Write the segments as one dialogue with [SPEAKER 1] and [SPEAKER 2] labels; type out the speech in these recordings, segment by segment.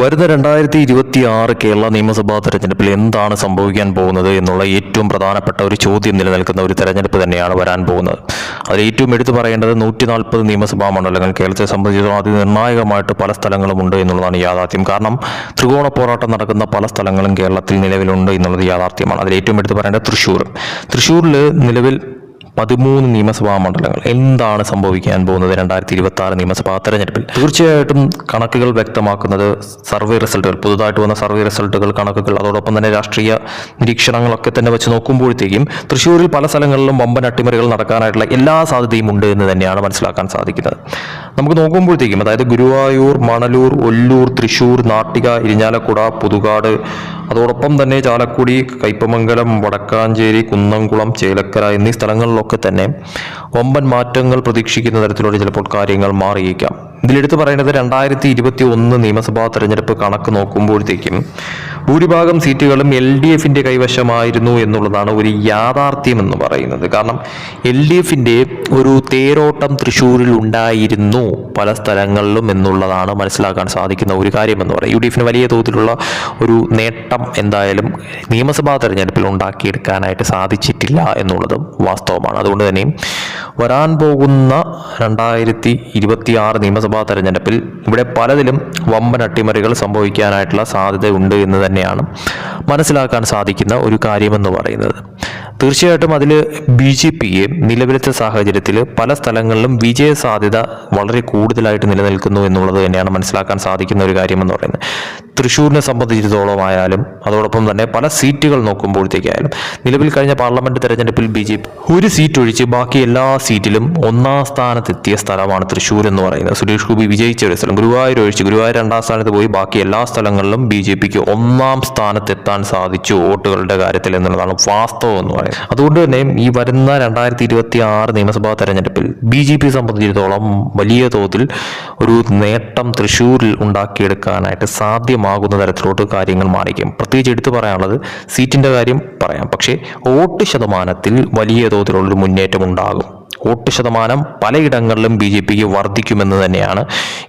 [SPEAKER 1] വരുന്ന രണ്ടായിരത്തി ഇരുപത്തി ആറ് കേരള നിയമസഭാ തെരഞ്ഞെടുപ്പിൽ എന്താണ് സംഭവിക്കാൻ പോകുന്നത് എന്നുള്ള ഏറ്റവും പ്രധാനപ്പെട്ട ഒരു ചോദ്യം നിലനിൽക്കുന്ന ഒരു തെരഞ്ഞെടുപ്പ് തന്നെയാണ് വരാൻ പോകുന്നത്. അതിൽ ഏറ്റവും എടുത്തു പറയേണ്ടത് നൂറ്റി നാൽപ്പത് നിയമസഭാ മണ്ഡലങ്ങൾ കേരളത്തെ സംബന്ധിച്ചിടത്തോളം അതിനിർണായകമായിട്ട് പല സ്ഥലങ്ങളുമുണ്ട് എന്നുള്ളതാണ് യാഥാർത്ഥ്യം. കാരണം ത്രികോണ പോരാട്ടം നടക്കുന്ന പല സ്ഥലങ്ങളും കേരളത്തിൽ നിലവിലുണ്ട് എന്നുള്ളത് യാഥാർത്ഥ്യമാണ്. അതിൽ ഏറ്റവും എടുത്തു പറയേണ്ടത് തൃശ്ശൂർ തൃശ്ശൂരിൽ നിലവിൽ പതിമൂന്ന് നിയമസഭാ മണ്ഡലങ്ങൾ എന്താണ് സംഭവിക്കാൻ പോകുന്നത് രണ്ടായിരത്തി ഇരുപത്തി ആറ് നിയമസഭാ തെരഞ്ഞെടുപ്പിൽ? തീർച്ചയായിട്ടും കണക്കുകൾ വ്യക്തമാക്കുന്നത് സർവേ റിസൾട്ടുകൾ പുതുതായിട്ട് വന്ന സർവേ റിസൾട്ടുകൾ കണക്കുകൾ അതോടൊപ്പം തന്നെ രാഷ്ട്രീയ നിരീക്ഷണങ്ങളൊക്കെ തന്നെ വെച്ച് നോക്കുമ്പോഴത്തേക്കും തൃശ്ശൂരിൽ പല സ്ഥലങ്ങളിലും വമ്പൻ അട്ടിമറികൾ നടക്കാനായിട്ടുള്ള എല്ലാ സാധ്യതയും ഉണ്ട് എന്ന് തന്നെയാണ് മനസ്സിലാക്കാൻ സാധിക്കുന്നത്. നമുക്ക് നോക്കുമ്പോഴത്തേക്കും അതായത് ഗുരുവായൂർ മണലൂർ ഒല്ലൂർ തൃശ്ശൂർ നാട്ടിക ഇരിഞ്ഞാലക്കുട പുതുകാട് അതോടൊപ്പം തന്നെ ചാലക്കുടി കയ്പമംഗലം വടക്കാഞ്ചേരി കുന്നംകുളം ചേലക്കര എന്നീ സ്ഥലങ്ങളിലൊക്കെ തന്നെ ഒമ്പൻ മാറ്റങ്ങൾ പ്രതീക്ഷിക്കുന്ന തരത്തിലൂടെ ചിലപ്പോൾ കാര്യങ്ങൾ മാറിയേക്കാം. ഇതിലെടുത്ത് പറയുന്നത് രണ്ടായിരത്തി ഇരുപത്തി ഒന്ന് നിയമസഭാ തെരഞ്ഞെടുപ്പ് കണക്ക് നോക്കുമ്പോഴത്തേക്കും ഭൂരിഭാഗം സീറ്റുകളും എൽ ഡി എഫിന്റെ കൈവശമായിരുന്നു എന്നുള്ളതാണ് ഒരു യാഥാർത്ഥ്യം എന്ന് പറയുന്നത്. കാരണം എൽ ഡി എഫിന്റെ ഒരു തേരോട്ടം തൃശ്ശൂരിൽ ഉണ്ടായിരുന്നു പല സ്ഥലങ്ങളിലും എന്നുള്ളതാണ് മനസ്സിലാക്കാൻ സാധിക്കുന്ന ഒരു കാര്യമെന്ന് പറയും. യു ഡി എഫിന് വലിയ തോതിലുള്ള ഒരു നേട്ടം എന്തായാലും നിയമസഭാ തെരഞ്ഞെടുപ്പിൽ ഉണ്ടാക്കിയെടുക്കാനായിട്ട് സാധിച്ചിട്ടില്ല എന്നുള്ളതും വാസ്തവമാണ്. അതുകൊണ്ട് തന്നെ വരാൻ പോകുന്ന രണ്ടായിരത്തി ഇരുപത്തി ആറ് നിയമസഭാ തെരഞ്ഞെടുപ്പിൽ ഇവിടെ പലതിലും വമ്പൻ അട്ടിമറികൾ സംഭവിക്കാനായിട്ടുള്ള സാധ്യതയുണ്ട് എന്ന് തന്നെയാണ് മനസ്സിലാക്കാൻ സാധിക്കുന്ന ഒരു കാര്യമെന്ന് പറയുന്നത്. തീർച്ചയായിട്ടും അതിൽ ബി ജെ പിയെ നിലവിലത്തെ സാഹചര്യത്തിൽ പല സ്ഥലങ്ങളിലും വിജയ സാധ്യത വളരെ കൂടുതലായിട്ട് നിലനിൽക്കുന്നു എന്നുള്ളത് തന്നെയാണ് മനസ്സിലാക്കാൻ സാധിക്കുന്ന ഒരു കാര്യമെന്ന് പറയുന്നത്. തൃശ്ശൂരിനെ സംബന്ധിച്ചിടത്തോളം ആയാലും അതോടൊപ്പം തന്നെ പല സീറ്റുകൾ നോക്കുമ്പോഴത്തേക്കായാലും നിലവിൽ കഴിഞ്ഞ പാർലമെന്റ് തെരഞ്ഞെടുപ്പിൽ ബി ജെ പി ഒരു സീറ്റ് ഒഴിച്ച് ബാക്കി എല്ലാ സീറ്റിലും ഒന്നാം സ്ഥാനത്തെത്തിയ സ്ഥലമാണ് തൃശ്ശൂർ എന്ന് പറയുന്നത്. സുരേഷ് ഗോപി വിജയിച്ച ഒരു സ്ഥലം. ഗുരുവായൂർ ഒഴിച്ച് ഗുരുവായൂർ രണ്ടാം സ്ഥാനത്ത് പോയി ബാക്കി എല്ലാ സ്ഥലങ്ങളിലും ബി ജെ പിക്ക് ഒന്നാം സ്ഥാനത്തെത്താൻ സാധിച്ചു വോട്ടുകളുടെ കാര്യത്തിൽ എന്നുള്ളതാണ് വാസ്തവം എന്ന് പറയുന്നത്. അതുകൊണ്ട് തന്നെ ഈ വരുന്ന രണ്ടായിരത്തി ഇരുപത്തി ആറ് നിയമസഭാ തെരഞ്ഞെടുപ്പിൽ ബി ജെ പി സംബന്ധിച്ചിടത്തോളം വലിയ തോതിൽ ഒരു നേട്ടം തൃശ്ശൂരിൽ ഉണ്ടാക്കിയെടുക്കാനായിട്ട് സാധ്യമാകുന്ന തരത്തിലോട്ട് കാര്യങ്ങൾ മാറിക്കും പ്രത്യേകിച്ച് എടുത്തു പറയാനുള്ളത് സീറ്റിന്റെ കാര്യം പറയാം. പക്ഷേ വോട്ട് ശതമാനത്തിൽ വലിയ തോതിലുള്ളൊരു മുന്നേറ്റം ഉണ്ടാകും. വോട്ട് ശതമാനം പലയിടങ്ങളിലും ബി ജെ പിക്ക് വർദ്ധിക്കുമെന്ന് തന്നെയാണ്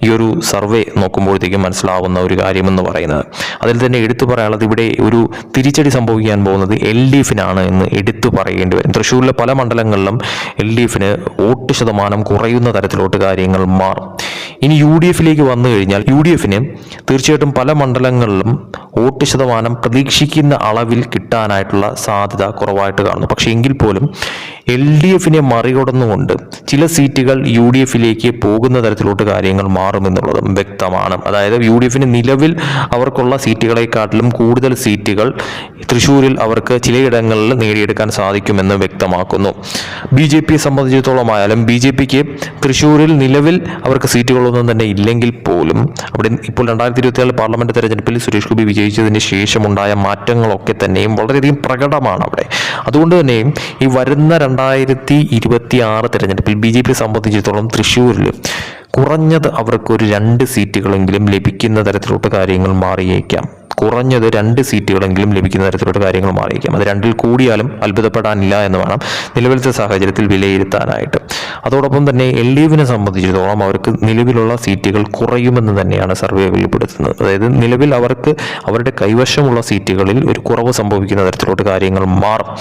[SPEAKER 1] ഈ ഒരു സർവേ നോക്കുമ്പോഴത്തേക്കും മനസ്സിലാവുന്ന ഒരു കാര്യമെന്ന് പറയുന്നത്. അതിൽ തന്നെ എടുത്തു പറയാനുള്ളത് ഇവിടെ ഒരു തിരിച്ചടി സംഭവിക്കാൻ പോകുന്നത് എൽ ഡി എഫിനാണ് എന്ന് എടുത്തു പറയേണ്ടി വരും. തൃശ്ശൂരിലെ പല മണ്ഡലങ്ങളിലും എൽ ഡി എഫിന് വോട്ട് ശതമാനം കുറയുന്ന തരത്തിലോട്ട് കാര്യങ്ങൾ മാറും. ഇനി യു ഡി എഫിലേക്ക് വന്നു കഴിഞ്ഞാൽ യു ഡി എഫിന് തീർച്ചയായിട്ടും പല മണ്ഡലങ്ങളിലും വോട്ട് ശതമാനം പ്രതീക്ഷിക്കുന്ന അളവിൽ കിട്ടാനായിട്ടുള്ള സാധ്യത കുറവായിട്ട് കാണുന്നു. പക്ഷേ എങ്കിൽ പോലും എൽ ഡി എഫിനെ മറികടന്നുകൊണ്ട് ചില സീറ്റുകൾ യു ഡി എഫിലേക്ക് പോകുന്ന തരത്തിലോട്ട് കാര്യങ്ങൾ മാറുമെന്നുള്ളതും വ്യക്തമാണ്. അതായത് യു ഡി എഫിന് നിലവിൽ അവർക്കുള്ള സീറ്റുകളെക്കാട്ടിലും കൂടുതൽ സീറ്റുകൾ തൃശ്ശൂരിൽ അവർക്ക് ചിലയിടങ്ങളിൽ നേടിയെടുക്കാൻ സാധിക്കുമെന്ന് വ്യക്തമാക്കുന്നു. ബി ജെ പിയെ സംബന്ധിച്ചിടത്തോളം ആയാലും ബി ജെ പിക്ക് തൃശ്ശൂരിൽ നിലവിൽ അവർക്ക് സീറ്റുകളൊന്നും തന്നെ ഇല്ലെങ്കിൽ പോലും അവിടെ ഇപ്പോൾ രണ്ടായിരത്തി ഇരുപത്തിനാല് പാർലമെന്റ് തെരഞ്ഞെടുപ്പിൽ സുരേഷ് ഗോപി വിജയിച്ചതിന് ശേഷമുണ്ടായ മാറ്റങ്ങളൊക്കെ തന്നെയും വളരെയധികം പ്രകടമാണ് അവിടെ. അതുകൊണ്ട് തന്നെയും ഈ വരുന്ന രണ്ടായിരത്തി ഇരുപത്തി ആറ് തെരഞ്ഞെടുപ്പിൽ ബി ജെ പി സംബന്ധിച്ചിടത്തോളം തൃശ്ശൂരിൽ കുറഞ്ഞത് അവർക്കൊരു രണ്ട് സീറ്റുകളെങ്കിലും ലഭിക്കുന്ന തരത്തിലോട്ട് കാര്യങ്ങൾ മാറിയേക്കാം. കുറഞ്ഞത് രണ്ട് സീറ്റുകളെങ്കിലും ലഭിക്കുന്ന തരത്തിലുള്ള കാര്യങ്ങൾ മാറിയേക്കാം. അത് രണ്ടിൽ കൂടിയാലും അത്ഭുതപ്പെടാനില്ല എന്ന് വേണം നിലവിലത്തെ സാഹചര്യത്തിൽ വിലയിരുത്താനായിട്ട്. അതോടൊപ്പം തന്നെ എൽ ഡി എഫിനെ സംബന്ധിച്ചിടത്തോളം അവർക്ക് നിലവിലുള്ള സീറ്റുകൾ കുറയുമെന്ന് തന്നെയാണ് സർവേ വെളിപ്പെടുത്തുന്നത്. അതായത് നിലവിൽ അവർക്ക് അവരുടെ കൈവശമുള്ള സീറ്റുകളിൽ ഒരു കുറവ് സംഭവിക്കുന്ന തരത്തിലോട്ട് കാര്യങ്ങൾ മാറും.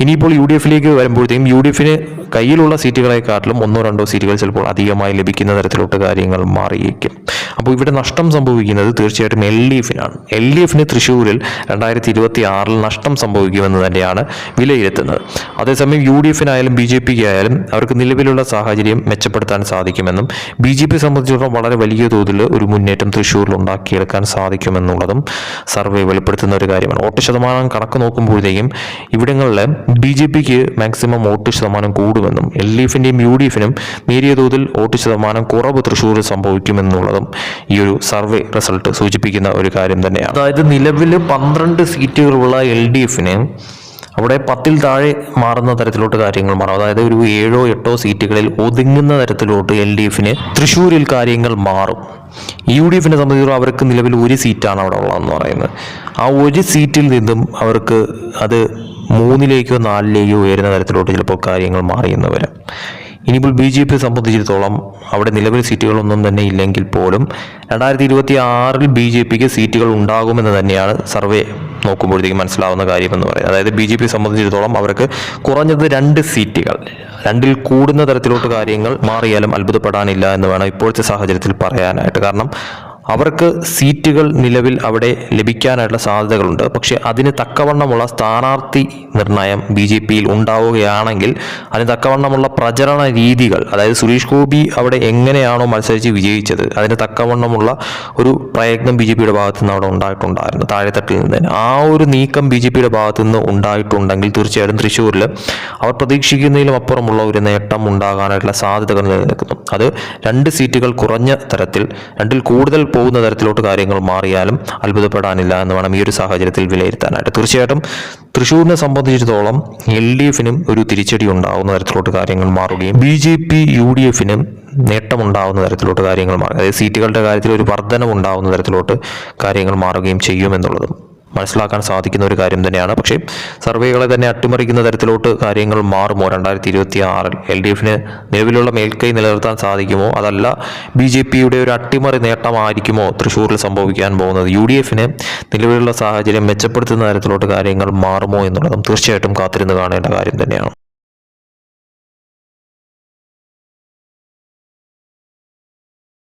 [SPEAKER 1] ഇനിയിപ്പോൾ യു ഡി എഫിലേക്ക് വരുമ്പോഴത്തേക്കും യു ഡി എഫിന് കയ്യിലുള്ള സീറ്റുകളെക്കാട്ടിലും ഒന്നോ രണ്ടോ സീറ്റുകൾ ചിലപ്പോൾ അധികമായി ലഭിക്കുന്ന തരത്തിലോട്ട് കാര്യങ്ങൾ മാറിയേക്കും. അപ്പോൾ ഇവിടെ നഷ്ടം സംഭവിക്കുന്നത് തീർച്ചയായിട്ടും എൽ ഡി എഫിനാണ്. എൽ ഡി എഫിന് തൃശ്ശൂരിൽ രണ്ടായിരത്തി ഇരുപത്തി ആറിൽ നഷ്ടം സംഭവിക്കുമെന്ന് തന്നെയാണ് വിലയിരുത്തുന്നത്. അതേസമയം യു ഡി എഫിനായാലും ബി ജെ പിക്ക് ആയാലും അവർക്ക് നിലവിലുള്ള സാഹചര്യം മെച്ചപ്പെടുത്താൻ സാധിക്കുമെന്നും ബി ജെ പി സംബന്ധിച്ചിടത്തോളം വളരെ വലിയ തോതിൽ ഒരു മുന്നേറ്റം തൃശ്ശൂരിൽ ഉണ്ടാക്കിയെടുക്കാൻ സാധിക്കുമെന്നുള്ളതും സർവേ വെളിപ്പെടുത്തുന്ന ഒരു കാര്യമാണ്. വോട്ട് ശതമാനം കണക്ക് നോക്കുമ്പോഴത്തേക്കും ഇവിടങ്ങളിൽ ബി ജെ പിക്ക് മാക്സിമം വോട്ട് ശതമാനം കൂടുമെന്നും എൽ ഡി എഫിന്റെയും യു ഡി എഫിനും നേരിയ തോതിൽ വോട്ട് ശതമാനം കുറവ് തൃശ്ശൂരിൽ സംഭവിക്കുമെന്നുള്ളതും ഈ ഒരു സർവേ റിസൾട്ട് സൂചിപ്പിക്കുന്ന ഒരു കാര്യം തന്നെയാണ്. അതായത് നിലവിൽ പന്ത്രണ്ട് സീറ്റുകളുള്ള എൽ ഡി എഫിന് അവിടെ പത്തിൽ താഴെ മാറുന്ന തരത്തിലോട്ട് കാര്യങ്ങൾ മാറും. അതായത് ഒരു ഏഴോ എട്ടോ സീറ്റുകളിൽ ഒതുങ്ങുന്ന തരത്തിലോട്ട് എൽ ഡി എഫിന് തൃശ്ശൂരിൽ കാര്യങ്ങൾ മാറും. യു ഡി എഫിനെ സംബന്ധിച്ചിടത്തോളം അവർക്ക് നിലവിൽ ഒരു സീറ്റാണ് അവിടെ ഉള്ളതെന്ന് പറയുന്നത്. ആ ഒരു സീറ്റിൽ നിന്നും അവർക്ക് അത് മൂന്നിലേക്കോ നാലിലേക്കോ ഉയരുന്ന തരത്തിലോട്ട് ചിലപ്പോൾ കാര്യങ്ങൾ മാറിയെന്ന് വരാം. ഇനിയിപ്പോൾ ബി ജെ പി സംബന്ധിച്ചിടത്തോളം അവിടെ നിലവിൽ സീറ്റുകളൊന്നും തന്നെ ഇല്ലെങ്കിൽ പോലും രണ്ടായിരത്തി ഇരുപത്തി ആറിൽ ബി ജെ പിക്ക് സീറ്റുകൾ ഉണ്ടാകുമെന്ന് തന്നെയാണ് സർവേ നോക്കുമ്പോഴത്തേക്ക് മനസ്സിലാവുന്ന കാര്യമെന്ന് പറയുന്നത്. അതായത് ബി ജെ പി സംബന്ധിച്ചിടത്തോളം അവർക്ക് കുറഞ്ഞത് രണ്ട് സീറ്റുകൾ രണ്ടിൽ കൂടുന്ന തരത്തിലോട്ട് കാര്യങ്ങൾ മാറിയാലും അത്ഭുതപ്പെടാനില്ല എന്ന് വേണം ഇപ്പോഴത്തെ സാഹചര്യത്തിൽ പറയാനായിട്ട്. കാരണം അവർക്ക് സീറ്റുകൾ നിലവിൽ അവിടെ ലഭിക്കാനായിട്ടുള്ള സാധ്യതകളുണ്ട്. പക്ഷേ അതിന് തക്കവണ്ണമുള്ള സ്ഥാനാർത്ഥി നിർണയം ബി ജെ പിയിൽ ഉണ്ടാവുകയാണെങ്കിൽ അതിന് തക്കവണ്ണമുള്ള പ്രചരണ രീതികൾ അതായത് സുരേഷ് ഗോപി അവിടെ എങ്ങനെയാണോ മത്സരിച്ച് വിജയിച്ചത് അതിന് തക്കവണ്ണമുള്ള ഒരു പ്രയത്നം ബി ജെ പിയുടെ ഭാഗത്തു നിന്ന് അവിടെ ഉണ്ടായിട്ടുണ്ടായിരുന്നു താഴെത്തട്ടിൽ നിന്ന് ആ ഒരു നീക്കം ബി ജെ പിയുടെ ഭാഗത്തു നിന്ന് ഉണ്ടായിട്ടുണ്ടെങ്കിൽ തീർച്ചയായിട്ടും തൃശ്ശൂരിൽ അവർ പ്രതീക്ഷിക്കുന്നതിലും അപ്പുറമുള്ള ഒരു നേട്ടം ഉണ്ടാകാനായിട്ടുള്ള സാധ്യതകൾ നിലനിൽക്കുന്നു. അത് രണ്ട് സീറ്റുകൾ കുറഞ്ഞ തരത്തിൽ രണ്ടിൽ കൂടുതൽ പോകുന്ന തരത്തിലോട്ട് കാര്യങ്ങൾ മാറിയാലും അത്ഭുതപ്പെടാനില്ല എന്ന് വേണം ഈ ഒരു സാഹചര്യത്തിൽ വിലയിരുത്താനായിട്ട്. തീർച്ചയായിട്ടും തൃശ്ശൂരിനെ സംബന്ധിച്ചിടത്തോളം എൽ ഡി എഫിനും ഒരു തിരിച്ചടി ഉണ്ടാകുന്ന തരത്തിലോട്ട് കാര്യങ്ങൾ മാറുകയും B J P U D എഫിനും നേട്ടമുണ്ടാകുന്ന തരത്തിലോട്ട് കാര്യങ്ങൾ മാറുക അതായത് സീറ്റുകളുടെ കാര്യത്തിൽ ഒരു വർധനം ഉണ്ടാകുന്ന തരത്തിലോട്ട് കാര്യങ്ങൾ മാറുകയും ചെയ്യുമെന്നുള്ളതും മനസ്സിലാക്കാൻ സാധിക്കുന്ന ഒരു കാര്യം തന്നെയാണ്. പക്ഷേ സർവേകളെ തന്നെ അട്ടിമറിക്കുന്ന തരത്തിലോട്ട് കാര്യങ്ങൾ മാറുമോ? രണ്ടായിരത്തി ഇരുപത്തി ആറിൽ എൽ ഡി എഫിന് നിലവിലുള്ള മേൽക്കൈ നിലനിർത്താൻ സാധിക്കുമോ? അതല്ല ബി ജെ പിയുടെ ഒരു അട്ടിമറി നേട്ടമായിരിക്കുമോ തൃശ്ശൂരിൽ സംഭവിക്കാൻ പോകുന്നത്? യു ഡി എഫിന് നിലവിലുള്ള സാഹചര്യം മെച്ചപ്പെടുത്തുന്ന തരത്തിലോട്ട് കാര്യങ്ങൾ മാറുമോ എന്നുള്ളതും തീർച്ചയായിട്ടും കാത്തിരുന്ന് കാണേണ്ട കാര്യം തന്നെയാണ്.